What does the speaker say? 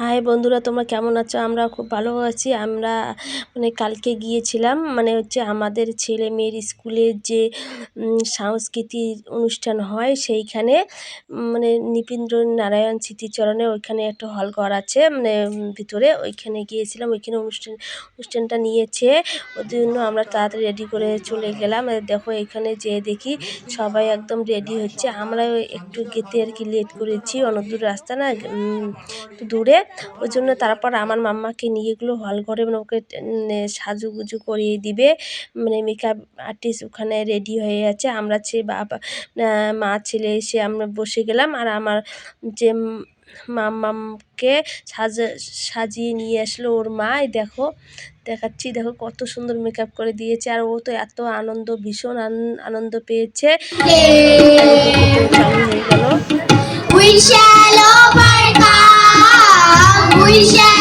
High বন্ধুরা, তোমরা কেমন আছো? আমরা খুব ভালো আছি। আমরা মানে কালকে গিয়েছিলাম মানে হচ্ছে আমাদের ছেলে মেয়ের স্কুলের যে সাংস্কৃতিক অনুষ্ঠান হয়, সেইখানে মানে নিপীন্দ্র নারায়ণ স্মৃতিচরণে ওইখানে একটা হল ঘর আছে মানে ভিতরে। ওইখানে গিয়েছিলাম, ওইখানে অনুষ্ঠান, অনুষ্ঠানটা নিয়েছে। ওই জন্য আমরা তাড়াতাড়ি রেডি করে চলে গেলাম। দেখো, এখানে যেয়ে দেখি সবাই একদম রেডি হচ্ছে। আমরা একটু গেতে আর কি লেট করেছি, অনেক দূর রাস্তা না একটু দূরে। ওই জন্য তারপর আমার মাম্মাকে নিয়ে গেলো হল ঘরে মানে ওকে সাজুগুজু করিয়ে দিবে। মানে মেকআপ আর্টিস্ট ওখানে রেডি হয়ে আছে। আমরা সে বাবা মা ছেলে এসে আমরা বসে গেলাম আর আমার যে মাম্মামকে সাজা সাজিয়ে নিয়ে আসলো ওর মা দেখো দেখাচ্ছি দেখো কত সুন্দর মেকআপ করে দিয়েছে। আর ও তো এত আনন্দ ভীষণ আন- আনন্দ পেয়েছে। চালু হয়ে গেল? Yeah.